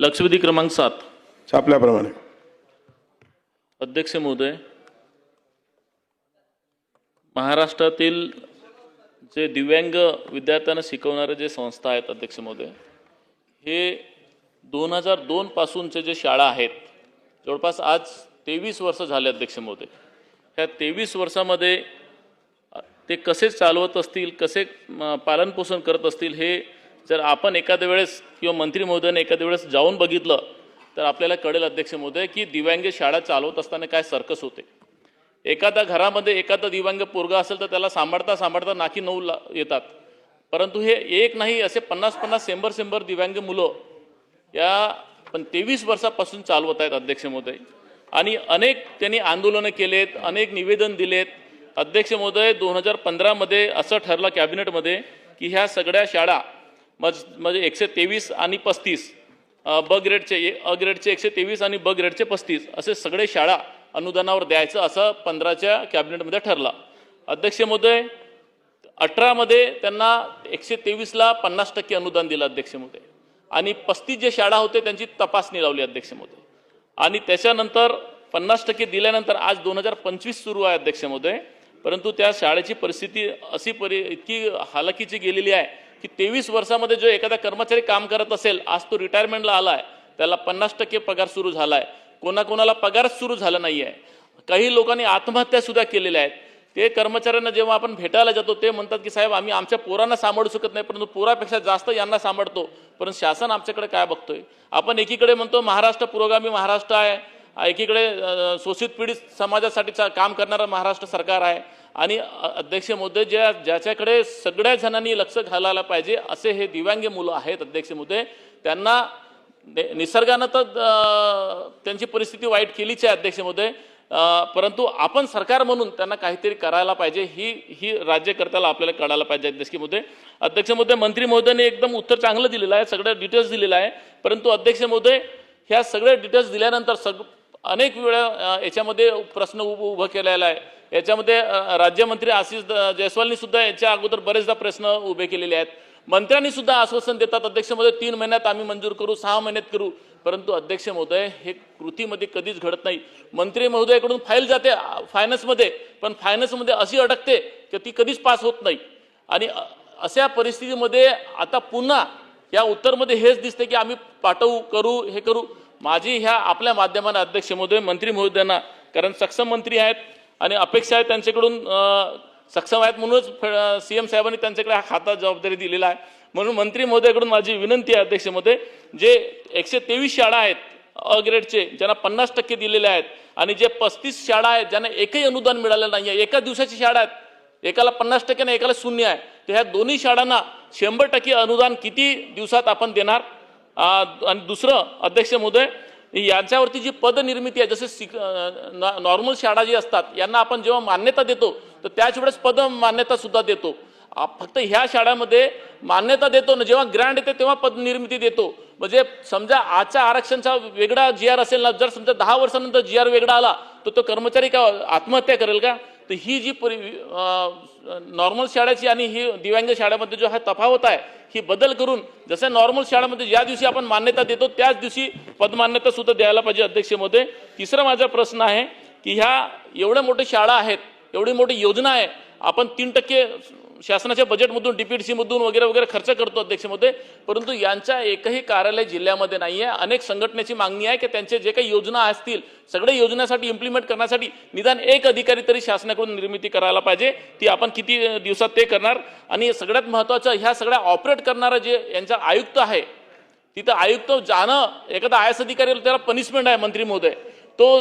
लक्षवेधी क्रमांक सात. छापल्याप्रमाणे. अध्यक्ष महोदय महाराष्ट्रातील जे दिव्यांग विद्यार्थ्यांना शिकवणारे जे संस्था आहेत अध्यक्ष महोदय हे दोन हजार दोन पासूनचे जे शाळा आहेत जवळपास आज तेवीस वर्ष झाले अध्यक्ष महोदय. ह्या तेवीस वर्षामध्ये ते कसे चालवत असतील कसे पालनपोषण करत असतील हे जर आपण एखाद्या वेळेस किंवा मंत्री महोदयाने एखाद्या वेळेस जाऊन बघितलं तर आपल्याला कळेल अध्यक्ष महोदय की दिव्यांग शाळा चालवत असताना काय सर्कस होते. एखाद्या घरामध्ये एखादा दिव्यांग पोरगा असेल तर त्याला सांभाळता सांभाळता नाकी नऊ ला येतात. परंतु हे एक नाही असे पन्नास पन्नास शंभर शंभर दिव्यांग मुलं या पण तेवीस वर्षापासून चालवत आहेत अध्यक्ष महोदय. आणि अनेक त्यांनी आंदोलनं केलेत अनेक निवेदन दिलेत. अध्यक्ष महोदय दोन हजार पंधरामध्ये असं ठरलं कॅबिनेटमध्ये की ह्या सगळ्या शाळा मज म्हणजे एकशे तेवीस आणि पस्तीस ब ग्रेडचे ए- अ ग्रेडचे एकशे तेवीस आणि ब ग्रेडचे पस्तीस असे सगळे शाळा अनुदानावर द्यायचं असं पंधराच्या कॅबिनेटमध्ये ठरलं. अध्यक्ष महोदय अठरामध्ये त्यांना एकशे तेवीसला पन्नास टक्के अनुदान दिलं अध्यक्ष महोदय. आणि पस्तीस जे शाळा होते त्यांची तपासणी लावली अध्यक्ष महोदय. आणि त्याच्यानंतर पन्नास टक्के दिल्यानंतर आज दोन हजार पंचवीस सुरू आहे अध्यक्ष महोदय. परंतु त्या शाळेची परिस्थिती अशी परि इतकी हालाकीची गेलेली आहे की तेवीस वर्षामध्ये जो एखादा कर्मचारी काम करत असेल आज तो रिटायरमेंटला आला आहे त्याला पन्नास टक्के पगार सुरू झाला आहे कोणाकोणाला पगारच सुरू झाला नाही आहे काही लोकांनी आत्महत्यासुद्धा केलेल्या आहेत. ते कर्मचाऱ्यांना जेव्हा आपण भेटायला जातो ते म्हणतात की साहेब आम्ही आमच्या पोरांना सांभाळू शकत नाही परंतु पोरापेक्षा जास्त यांना सांभाळतो. परंतु शासन आमच्याकडे काय बघतोय? आपण एकीकडे म्हणतो महाराष्ट्र पुरोगामी महाराष्ट्र आहे. एकीकडे शोषित पीडित समाजासाठी काम करणारं महाराष्ट्र सरकार आहे. आणि अध्यक्ष मुद्दे ज्या ज्याच्याकडे सगळ्या जणांनी लक्ष घालायला पाहिजे असे हे दिव्यांग मुलं आहेत अध्यक्ष मुद्दे. त्यांना निसर्गानं तर त्यांची परिस्थिती वाईट केलीच आहे अध्यक्ष मुद्दे. परंतु आपण सरकार म्हणून त्यांना काहीतरी करायला पाहिजे ही ही राज्यकर्त्याला आपल्याला कळायला पाहिजे अध्यक्ष मुद्दे. अध्यक्ष मुद्दे मंत्री महोदयाने एकदम उत्तर चांगलं दिलेलं आहे सगळं डिटेल्स दिलेलं आहे. परंतु अध्यक्ष महोदय ह्या सगळ्या डिटेल्स दिल्यानंतर सग अनेक वेळा याच्यामध्ये प्रश्न उभं केलेला आहे. याच्यामध्ये राज्यमंत्री आशिष जयस्वालनी सुद्धा याच्या अगोदर बरेचदा प्रश्न उभे केलेले आहेत. मंत्र्यांनी सुद्धा आश्वासन देतात अध्यक्ष महोदय तीन महिन्यात आम्ही मंजूर करू सहा महिन्यात करू. परंतु अध्यक्ष महोदय हे कृतीमध्ये कधीच घडत नाही. मंत्री महोदयाकडून फाईल जाते फायनान्समध्ये पण फायनान्समध्ये अशी अडकते की ती कधीच पास होत नाही. आणि अशा परिस्थितीमध्ये आता पुन्हा या उत्तरमध्ये हेच दिसते की आम्ही पाठवू करू हे करू. माझी ह्या आपल्या माध्यमाने अध्यक्ष महोदय मंत्री महोदयांना कारण सक्षम मंत्री आहेत. आणि अपेक्षा आहे त्यांच्याकडून सक्षम आहेत म्हणूनच सी एम साहेबांनी त्यांच्याकडे हा खाता जबाबदारी दिलेला आहे. म्हणून मंत्री महोदयाकडून माझी विनंती आहे अध्यक्ष महोदय जे एकशे तेवीस शाळा आहेत अ ग्रेडचे ज्यांना पन्नास टक्के दिलेले आहेत आणि जे पस्तीस शाळा आहेत ज्यांना एकही अनुदान मिळालेलं नाही आहे एका दिवसाची शाळा आहेत एकाला पन्नास टक्के आणि एकाला शून्य आहे तर ह्या दोन्ही शाळांना शंभर टक्के अनुदान किती दिवसात आपण देणार? आणि दुसरं अध्यक्ष महोदय यांच्यावरती जी पदनिर्मिती आहे जसे सिक नॉर्मल शाळा जी असतात यांना आपण जेव्हा मान्यता देतो तर त्याच वेळेस पद मान्यता सुद्धा देतो. फक्त ह्या शाळामध्ये मान्यता देतो ना जेव्हा ग्रँड येते तेव्हा पदनिर्मिती देतो. म्हणजे समजा आजच्या आरक्षणचा वेगळा जी आर असेल ना जर समजा दहा वर्षानंतर जी आर वेगळा आला तर तो कर्मचारी का आत्महत्या करेल का? तर ही जी परि नॉर्मल शाळेची आणि ही दिव्यांग शाळेमध्ये जो हा तफावत आहे ही बदल करून जसं नॉर्मल शाळेमध्ये ज्या दिवशी आपण मान्यता देतो त्याच दिवशी पदमान्यता सुद्धा द्यायला पाहिजे अध्यक्ष महोदय तिसरा माझा प्रश्न आहे की ह्या एवढ्या मोठ्या शाळा आहेत एवढी मोठी योजना आहे आपण तीन टक्के शासनाच्या बजेटमधून DPTC वगैरे वगैरे खर्च करतो अध्यक्षमध्ये परंतु यांच्या एकही कार्यालय जिल्ह्यामध्ये नाही आहे अनेक संघटनेची मागणी आहे की त्यांचे जे काही योजना असतील सगळ्या योजनासाठी इम्प्लिमेंट करण्यासाठी निदान एक अधिकारी तरी शासनाकडून निर्मिती करायला पाहिजे. ती आपण किती दिवसात ते करणार? आणि सगळ्यात महत्त्वाचं ह्या सगळ्या ऑपरेट करणारं जे यांचा आयुक्त आहे तिथं आयुक्त जाणं एखादा आय एस अधिकारी त्याला पनिशमेंट आहे मंत्री महोदय. तो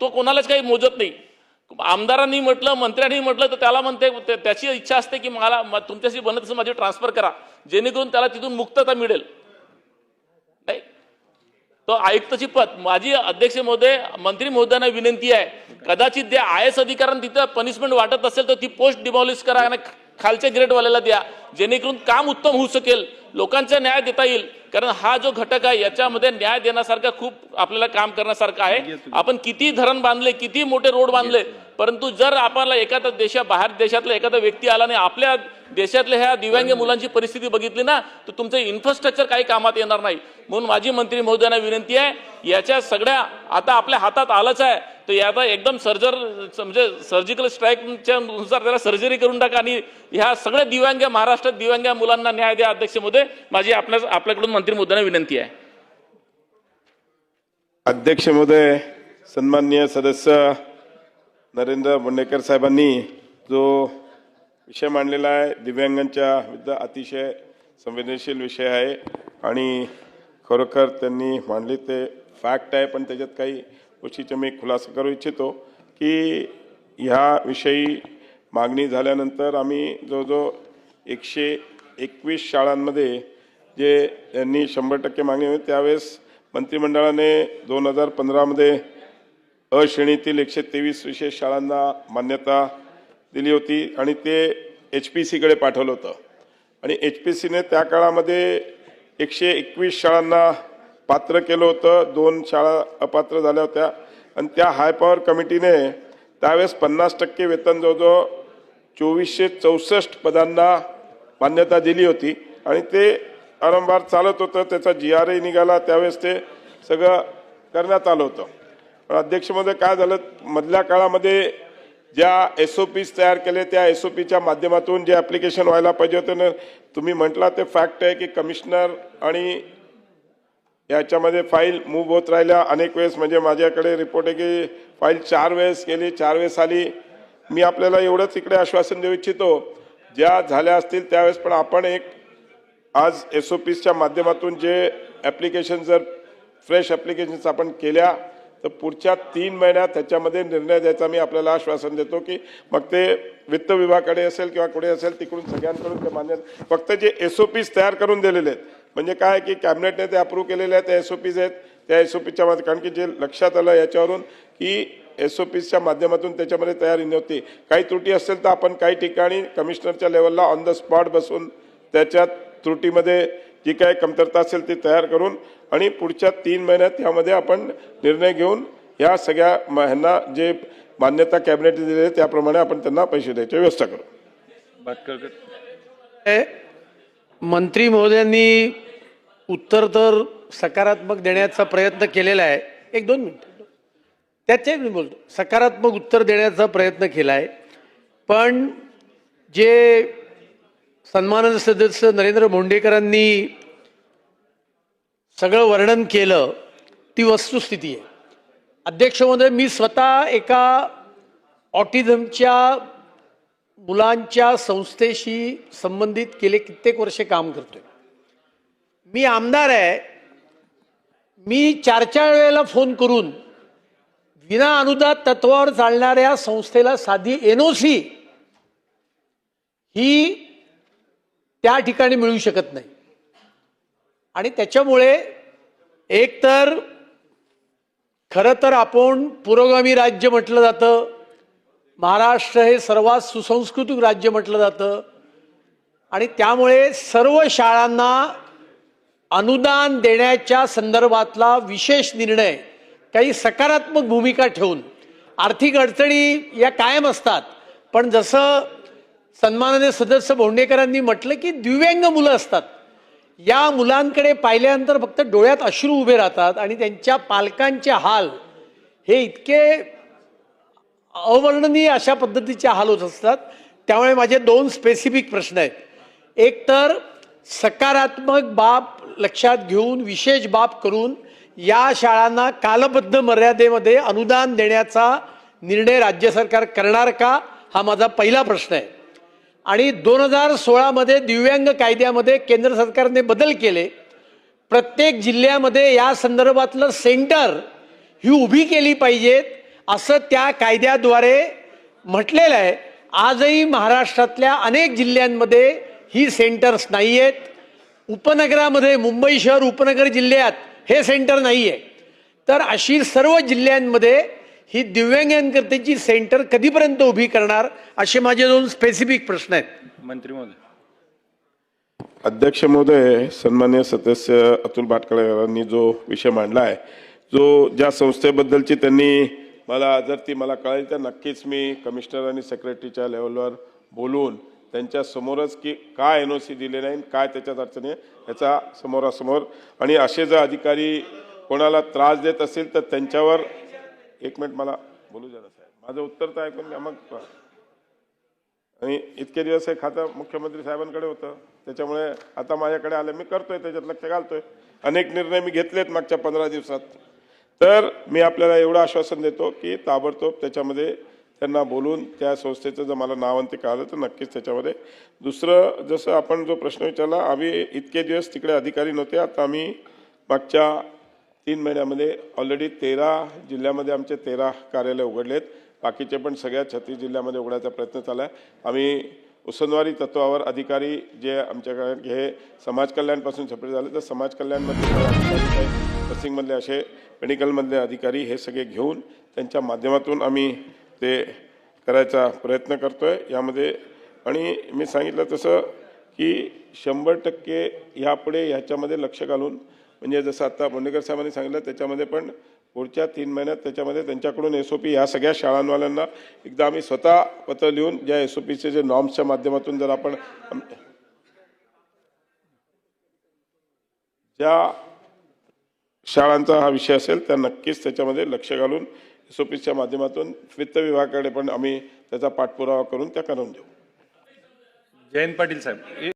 तो कोणालाच काही मोजत नाही. आमदारांनी म्हटलं मंत्र्यांनी म्हटलं तर त्याला म्हणते त्याची इच्छा असते की मला तुमच्याशी बनत असं माझी ट्रान्सफर करा. जेणेकरून त्याला तिथून मुक्तता मिळेल. नाही. तो आयुक्ताची पद माझी अध्यक्ष महोदय मंत्री महोदयांना विनंती आहे. कदाचित जे आय एस अधिकाऱ्यांना तिथं पनिशमेंट वाटत असेल तर ती पोस्ट डिमॉलिश करा आणि खालच्या ग्रेडवाल्याला द्या. जेणेकरून काम उत्तम होऊ शकेल. लोकांचा न्याय देता येईल. कारण हा जो घटक आहे याच्यामध्ये न्याय देण्यासारखा खूप आपल्याला काम करण्यासारखं आहे. आपण किती धरण बांधले किती मोठे रोड बांधले परंतु जर आपल्याला एखादा देशा बाहेर देशातला एखादा व्यक्ती आला आणि आपल्या देशातल्या ह्या दिव्यांग मुलांची परिस्थिती बघितली ना तर तुमचं इन्फ्रास्ट्रक्चर काही कामात येणार नाही. म्हणून माझी मंत्री महोदयांना विनंती आहे याच्या सगळ्या आता आपल्या हातात आलंच आहे तर याचा एकदम सर्जर म्हणजे सर्जिकल स्ट्राईकच्या नुसार त्याला सर्जरी करून टाका आणि ह्या सगळ्या दिव्यांग महाराष्ट्रात दिव्यांग मुलांना न्याय द्या अध्यक्ष महोदय. माझी आपल्या आपल्याकडून मंत्री महोदयांना विनंती आहे. अध्यक्ष महोदय सन्माननीय सदस्य नरेंद्र बोंडेकर साहेबांनी जो विषय मांडलेला आहे दिव्यांगांच्या विरुद्ध अतिशय संवेदनशील विषय आहे आणि खरोखर त्यांनी मांडले ते फॅक्ट आहे पण त्याच्यात काही गोष्टीचा मी खुलासा करू इच्छितो की ह्या विषयी मागणी झाल्यानंतर आम्ही जवळजवळ एकशे एकवीस शाळांमध्ये जे त्यांनी शंभर टक्के मागणी होती त्यावेळेस मंत्रिमंडळाने दोन हजार पंधरामध्ये अ श्रेणीतील एकशे तेवीस विशेष शाळांना मान्यता दिली होती आणि ते एच पी सीकडे पाठवलं होतं. आणि एच पी सीने त्या काळामध्ये एकशे एकवीस शाळांना पात्र केलं होतं. दोन शाळा अपात्र झाल्या होत्या. आणि त्या हाय पॉवर कमिटीने त्यावेळेस पन्नास टक्के वेतन जवळजवळ चोवीसशे चौसष्ट पदांना मान्यता दिली होती. आणि ते वारंवार चालत होतं. त्याचा जी आर निघाला. त्यावेळेस ते सगळं करण्यात आलं होतं. पण अध्यक्षमध्ये काय झालं? मधल्या काळामध्ये ज्या एस ओ पीज तयार केले त्या एस ओ पीच्या माध्यमातून जे ॲप्लिकेशन व्हायला पाहिजे होते ना तुम्ही म्हटला ते फॅक्ट आहे की कमिशनर आणि याच्यामध्ये फाईल मूव्ह होत राहिल्या. अनेक वेळेस म्हणजे माझ्याकडे रिपोर्ट आहे की फाईल चार वेळेस गेली चार वेळेस आली. मी आपल्याला एवढंच इकडे आश्वासन देऊ इच्छितो ज्या झाल्या असतील त्यावेळेस पण आपण एक आज एस ओ पीजच्या माध्यमातून जे ॲप्लिकेशन जर फ्रेश ॲप्लिकेशन्स आपण केल्या तर पुढच्या तीन महिन्यात त्याच्यामध्ये निर्णय द्यायचा मी आपल्याला आश्वासन देतो की मग ते वित्त विभागाकडे असेल किंवा कुठे असेल तिकडून सगळ्यांकडून ते मान्य फक्त जे एस ओ पीज तयार करून दिलेले आहेत म्हणजे काय की कॅबिनेटने ते अप्रूव्ह केलेले आहेत त्या एस ओ पीज आहेत त्या एस ओ पीच्या मध्ये कारण की जे लक्षात आलं याच्यावरून की एस ओ पीच्या माध्यमातून त्याच्यामध्ये तयारी नव्हती. काही त्रुटी असेल तर आपण काही ठिकाणी कमिशनरच्या लेवलला ऑन द स्पॉट बसून त्याच्यात त्रुटीमध्ये जी काही कमतरता असेल ती तयार करून आणि पुढच्या तीन महिन्यात यामध्ये आपण निर्णय घेऊन ह्या सगळ्या म- ह्यांना जे मान्यता कॅबिनेट दिलेली आहे त्याप्रमाणे आपण त्यांना पैसे द्यायची व्यवस्था करू. मंत्री महोदयांनी उत्तर तर सकारात्मक देण्याचा प्रयत्न केलेला आहे. एक दोन मिनिट. त्याचे मी बोलतो. सकारात्मक उत्तर देण्याचा प्रयत्न केला आहे पण जे सन्माननीय सदस्य नरेंद्र भोंडेकरांनी सगळं वर्णन केलं ती वस्तुस्थिती आहे. अध्यक्ष महोदय मी स्वतः एका ऑटिझमच्या मुलांच्या संस्थेशी संबंधित केले कित्येक वर्षे काम करतोय. मी आमदार आहे. मी चार चार वेळेला फोन करून विना अनुदान तत्वावर चालणाऱ्या संस्थेला साधी एनओसी ही त्या ठिकाणी मिळू शकत नाही. आणि त्याच्यामुळे एकतर खरं तर आपण पुरोगामी राज्य म्हटलं जातं. महाराष्ट्र हे सर्वात सुसंस्कृतिक राज्य म्हटलं जातं. आणि त्यामुळे सर्व शाळांना अनुदान देण्याच्या संदर्भातला विशेष निर्णय काही सकारात्मक भूमिका ठेवून आर्थिक अडचणी या कायम असतात. पण जसं सन्माननीय सदस्य भोंडेकरांनी म्हटलं की दिव्यांग मुलं असतात. या मुलांकडे पाहिल्यानंतर फक्त डोळ्यात अश्रू उभे राहतात आणि त्यांच्या पालकांचे हाल हे इतके अवर्णनीय अशा पद्धतीचे हाल होत असतात. त्यामुळे माझे दोन स्पेसिफिक प्रश्न आहेत. एक तर सकारात्मक बाब लक्षात घेऊन विशेष बाब करून या शाळांना कालबद्ध मर्यादेमध्ये अनुदान देण्याचा निर्णय राज्य सरकार करणार का? हा माझा पहिला प्रश्न आहे. आणि दोन हजार सोळामध्ये दिव्यांग कायद्यामध्ये केंद्र सरकारने बदल केले. प्रत्येक जिल्ह्यामध्ये या संदर्भातलं सेंटर ही उभी केली पाहिजेत असं त्या कायद्याद्वारे म्हटलेलं आहे. आजही महाराष्ट्रातल्या अनेक जिल्ह्यांमध्ये ही सेंटर्स नाही आहेत उपनगरामध्ये मुंबई शहर उपनगर जिल्ह्यात हे सेंटर नाही आहे तर अशी सर्व जिल्ह्यांमध्ये ही दिव्यांगांकरतेची सेंटर कधीपर्यंत उभी करणार असे माझे दोन स्पेसिफिक प्रश्न आहेत. मंत्री महोदय. अध्यक्ष महोदय सन्मान्य सदस्य अतुल भाटकळकरांनी जो विषय मांडला आहे जो ज्या संस्थेबद्दलची त्यांनी मला जर ती मला कळेल तर नक्कीच मी कमिशनर आणि सेक्रेटरीच्या लेवलवर बोलून त्यांच्या समोरच की काय एन ओ सी दिले नाही काय त्याच्यात अडचणी आहे याचा समोरासमोर. आणि असे जर अधिकारी कोणाला त्रास देत असतील तर त्यांच्यावर एक मिनिट मला बोलू द्या साहेब. माझं उत्तर तर ऐकून घ्या. मग आणि इतके दिवस हे खातं मुख्यमंत्री साहेबांकडे होतं. त्याच्यामुळे आता माझ्याकडे आलं. मी करतोय त्याच्यात लक्ष घालतोय. अनेक निर्णय मी घेतलेत मागच्या पंधरा दिवसात. तर मी आपल्याला एवढं आश्वासन देतो की ताबडतोब त्याच्यामध्ये त्यांना बोलून त्या संस्थेचं जर मला नाव आणि ते कळालं तर नक्कीच त्याच्यामध्ये दुसरं जसं आपण जो प्रश्न विचारला आम्ही इतके दिवस तिकडे अधिकारी नव्हते. आता आम्ही मागच्या तीन महिन्यामध्ये ऑलरेडी तेरा जिल्ह्यामध्ये आमचे तेरा कार्यालय उघडले आहेत बाकीचे पण सगळ्या छत्तीस जिल्ह्यामध्ये उघडायचा प्रयत्न चालला आहे आम्ही उसनवारी तत्वावर अधिकारी जे आमच्याकडे हे समाज कल्याणपासून सेपरेट झाले तर समाज कल्याणमधले नर्सिंगमधले असे मेडिकलमधले अधिकारी हे सगळे घेऊन त्यांच्या माध्यमातून आम्ही ते करायचा प्रयत्न करतो आहे यामध्ये आणि मी सांगितलं तसं की शंभर टक्के ह्यापुढे ह्याच्यामध्ये लक्ष घालून म्हणजे जसं आता बोंडेकर साहेबांनी सांगितलं त्याच्यामध्ये पण पुढच्या तीन महिन्यात त्याच्यामध्ये त्यांच्याकडून एस ओ पी ह्या सगळ्या शाळांवाल्यांना एकदा आम्ही स्वतः पत्र लिहून ज्या एस ओ पीचे जे नॉर्म्सच्या माध्यमातून जर आपण ज्या शाळांचा हा विषय असेल त्या नक्कीच त्याच्यामध्ये लक्ष घालून एस ओ पीच्या माध्यमातून वित्त विभागाकडे पण आम्ही त्याचा पाठपुरावा करून त्या करून देऊ. जयंत पाटील साहेब